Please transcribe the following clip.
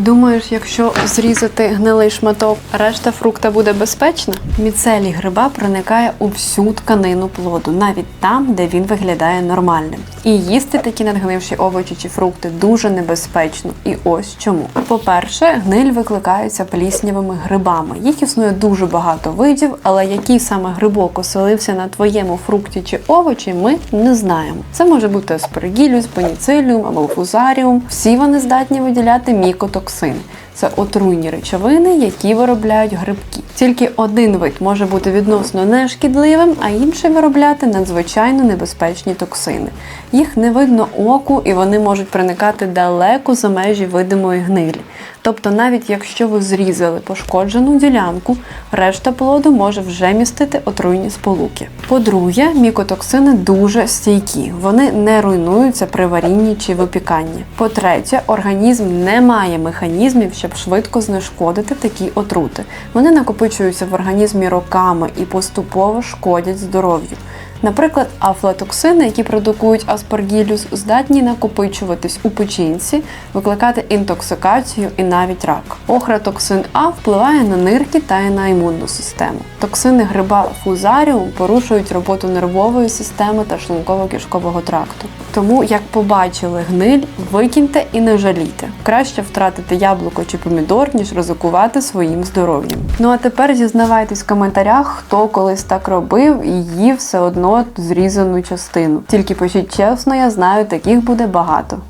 Думаєш, якщо зрізати гнилий шматок, решта фрукта буде безпечна? Міцелій гриба проникає у всю тканину плоду, навіть там, де він виглядає нормальним. І їсти такі надгнивші овочі чи фрукти дуже небезпечно. І ось чому. По-перше, гниль викликається пліснявими грибами. Їх існує дуже багато видів, але який саме грибок оселився на твоєму фрукті чи овочі, ми не знаємо. Це може бути аспаргілюс, пеніциліум або фузаріум. Всі вони здатні виділяти мікотоксини. Seen. Це отруйні речовини, які виробляють грибки. Тільки один вид може бути відносно нешкідливим, а інший виробляти надзвичайно небезпечні токсини. Їх не видно оку, і вони можуть проникати далеко за межі видимої гнилі. Тобто, навіть якщо ви зрізали пошкоджену ділянку, решта плоду може вже містити отруйні сполуки. По-друге, мікотоксини дуже стійкі, вони не руйнуються при варінні чи випіканні. По-третє, організм не має механізмів, щоб швидко знешкодити такі отрути. Вони накопичуються в організмі роками і поступово шкодять здоров'ю. Наприклад, афлатоксини, які продукують аспаргілюс, здатні накопичуватись у печінці, викликати інтоксикацію і навіть рак. Охратоксин А впливає на нирки та й на імунну систему. Токсини гриба фузаріум порушують роботу нервової системи та шлунково-кишкового тракту. Тому, як побачили гниль, викиньте і не жалійте. Краще втратити яблуко чи помідор, ніж ризикувати своїм здоров'ям. Ну а тепер зізнавайтесь в коментарях, хто колись так робив і їв все одно зрізану частину. Тільки пишіть чесно, я знаю, таких буде багато.